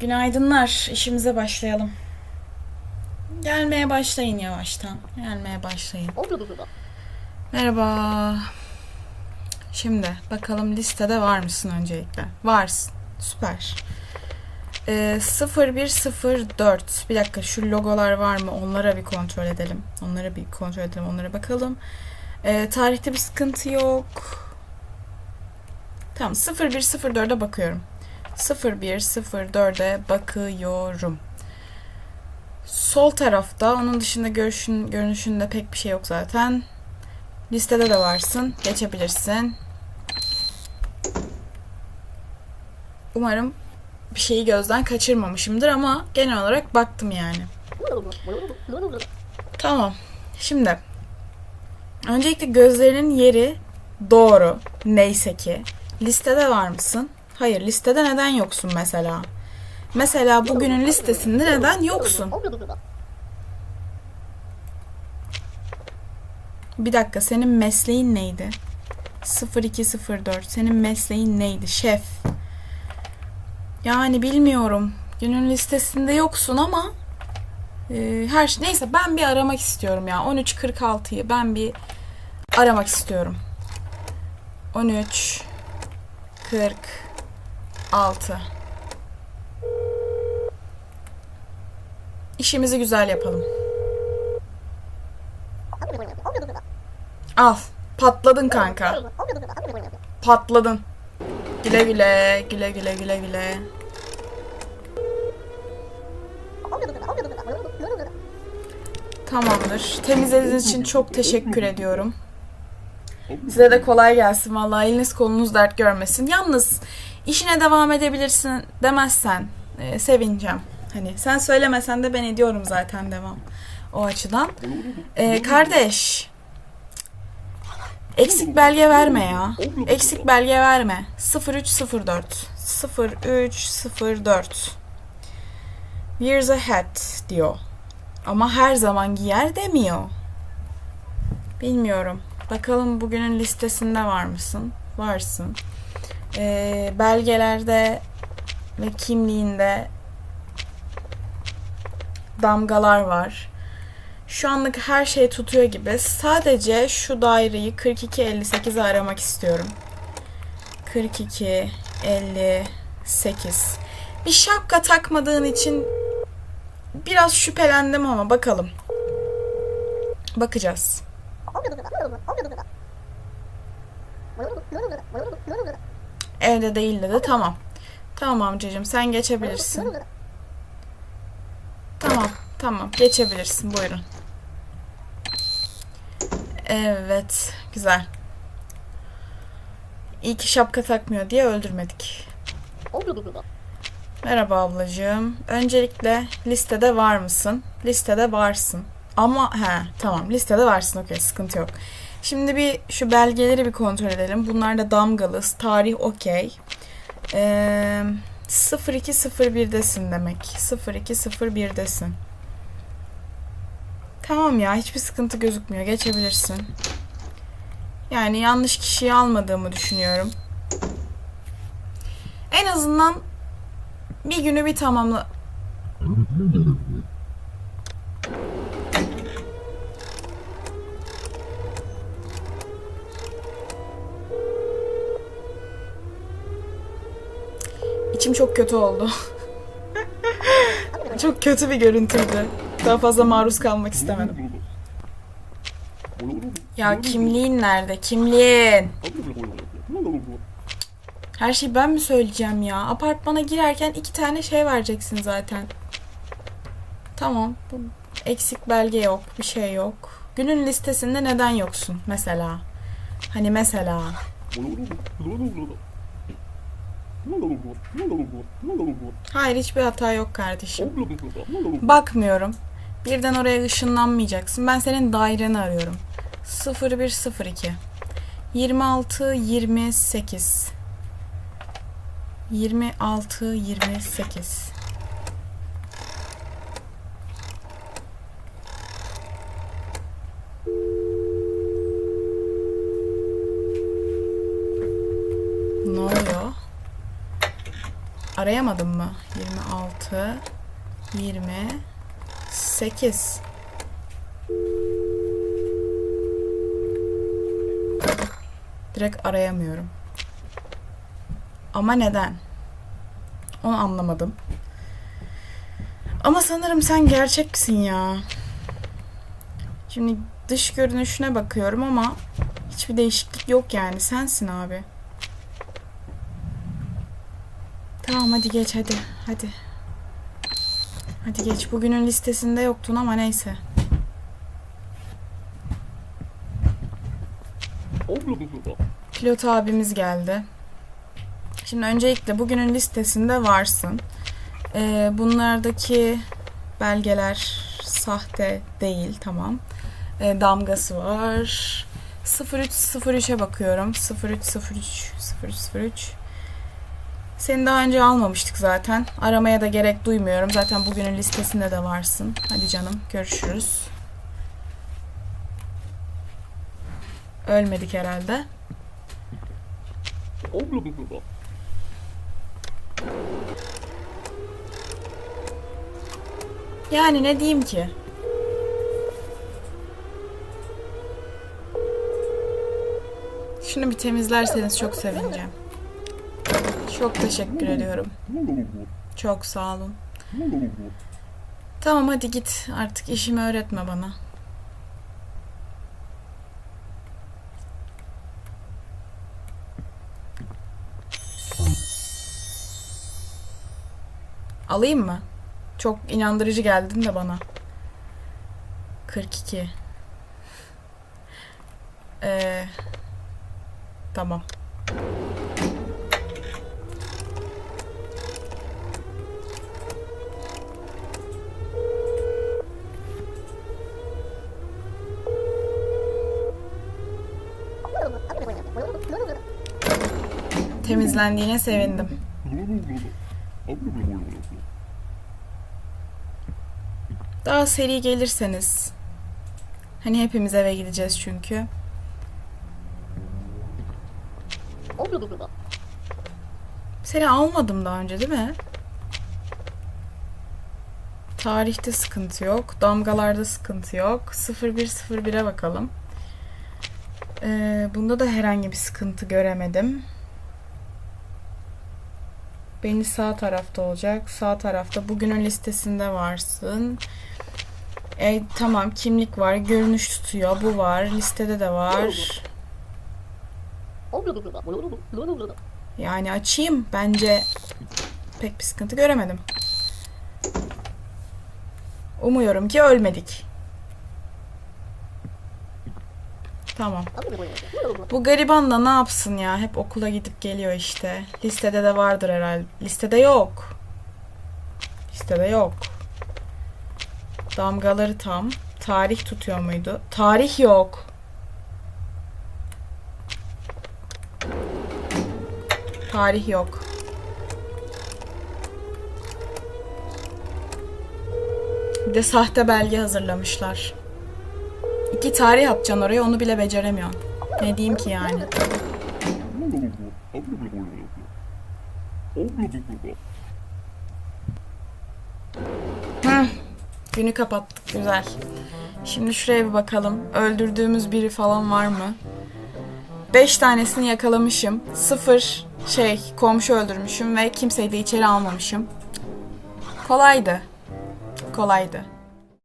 Günaydınlar. İşimize başlayalım. Gelmeye başlayın yavaştan. Gelmeye başlayın. Merhaba. Şimdi bakalım listede var mısın öncelikle? Varsın. Süper. Ee, 0104. Bir dakika şu logolar var mı? Onlara bir kontrol edelim. Onlara bir kontrol edelim. Onlara bakalım. Ee, tarihte bir sıkıntı yok. Tamam 0104'e bakıyorum. 0104'e bakıyorum. Sol tarafta onun dışında görüşün, görünüşünde pek bir şey yok zaten. Listede de varsın. Geçebilirsin. Umarım bir şeyi gözden kaçırmamışımdır ama genel olarak baktım yani. Tamam. Şimdi öncelikle gözlerinin yeri doğru. Neyse ki. Listede var mısın? Hayır, listede neden yoksun mesela? Mesela bugünün listesinde neden yoksun? Bir dakika, senin mesleğin neydi? 0204. Senin mesleğin neydi? Şef. Yani bilmiyorum. Günün listesinde yoksun ama e, her şey neyse ben bir aramak istiyorum ya. 13.46'yı ben bir aramak istiyorum. 13 46 İşimizi güzel yapalım. Al. Patladın kanka. Patladın. Güle güle. Güle güle güle güle. Tamamdır. Temizlediğiniz için çok teşekkür ediyorum. Size de kolay gelsin vallahi eliniz kolunuz dert görmesin. Yalnız işine devam edebilirsin demezsen e, sevineceğim. Hani sen söylemesen de ben ediyorum zaten devam. O açıdan. E, kardeş. Eksik belge verme ya. Eksik belge verme. 0304. 0304. Years ahead diyor. Ama her zaman giyer demiyor. Bilmiyorum. Bakalım bugünün listesinde var mısın? Varsın. Ee, belgelerde ve kimliğinde damgalar var. Şu anlık her şey tutuyor gibi. Sadece şu daireyi 4258'e aramak istiyorum. 4258. Bir şapka takmadığın için biraz şüphelendim ama bakalım. Bakacağız. Evde değil dedi. Tamam. Tamam amcacığım sen geçebilirsin. Tamam. Tamam. Geçebilirsin. Buyurun. Evet. Güzel. İyi ki şapka takmıyor diye öldürmedik. Merhaba ablacığım. Öncelikle listede var mısın? Listede varsın. Ama he tamam listede varsın okey sıkıntı yok. Şimdi bir şu belgeleri bir kontrol edelim. Bunlar da damgalı. Tarih okey. Ee, 0201'desin demek. 0201'desin. Tamam ya hiçbir sıkıntı gözükmüyor. Geçebilirsin. Yani yanlış kişiyi almadığımı düşünüyorum. En azından bir günü bir tamamla... İçim çok kötü oldu. çok kötü bir görüntüydü. Daha fazla maruz kalmak istemedim. Ya kimliğin nerede? Kimliğin. Her şeyi ben mi söyleyeceğim ya? Apartmana girerken iki tane şey vereceksin zaten. Tamam. Eksik belge yok. Bir şey yok. Günün listesinde neden yoksun mesela? Hani mesela. Hayır hiçbir hata yok kardeşim. Bakmıyorum. Birden oraya ışınlanmayacaksın. Ben senin daireni arıyorum. 0102 26 28 26 28 Ne oluyor? Arayamadım mı? 26 28 Direkt arayamıyorum. Ama neden? Onu anlamadım. Ama sanırım sen gerçeksin ya. Şimdi dış görünüşüne bakıyorum ama hiçbir değişiklik yok yani. Sensin abi. Tamam hadi geç hadi. Hadi. Hadi geç. Bugünün listesinde yoktun ama neyse. Pilot abimiz geldi. Şimdi öncelikle bugünün listesinde varsın. Ee, bunlardaki belgeler sahte değil tamam. Ee, damgası var. 0303'e bakıyorum. 0303 0303 Seni daha önce almamıştık zaten. Aramaya da gerek duymuyorum. Zaten bugünün listesinde de varsın. Hadi canım görüşürüz. Ölmedik herhalde. Yani ne diyeyim ki? Şunu bir temizlerseniz çok sevineceğim. Çok teşekkür ediyorum. Çok sağ olun. Tamam hadi git artık işimi öğretme bana. Alayım mı? Çok inandırıcı geldin de bana. 42. Ee, tamam. Temizlendiğine sevindim. Daha seri gelirseniz. Hani hepimiz eve gideceğiz çünkü. Seni almadım daha önce değil mi? Tarihte sıkıntı yok. Damgalarda sıkıntı yok. 0101'e bakalım. Ee, bunda da herhangi bir sıkıntı göremedim. Beni sağ tarafta olacak. Sağ tarafta bugünün listesinde varsın. E, tamam kimlik var. Görünüş tutuyor. Bu var. Listede de var. Yani açayım. Bence pek bir sıkıntı göremedim. Umuyorum ki ölmedik. Tamam. Bu gariban da ne yapsın ya? Hep okula gidip geliyor işte. Listede de vardır herhalde. Listede yok. Listede yok. Damgaları tam. Tarih tutuyor muydu? Tarih yok. Tarih yok. Bir de sahte belge hazırlamışlar. İki tarih atacaksın oraya onu bile beceremiyorsun. Ne diyeyim ki yani. Heh, günü kapattık güzel. Şimdi şuraya bir bakalım. Öldürdüğümüz biri falan var mı? Beş tanesini yakalamışım. Sıfır şey komşu öldürmüşüm ve kimseyi de içeri almamışım. Kolaydı. Kolaydı.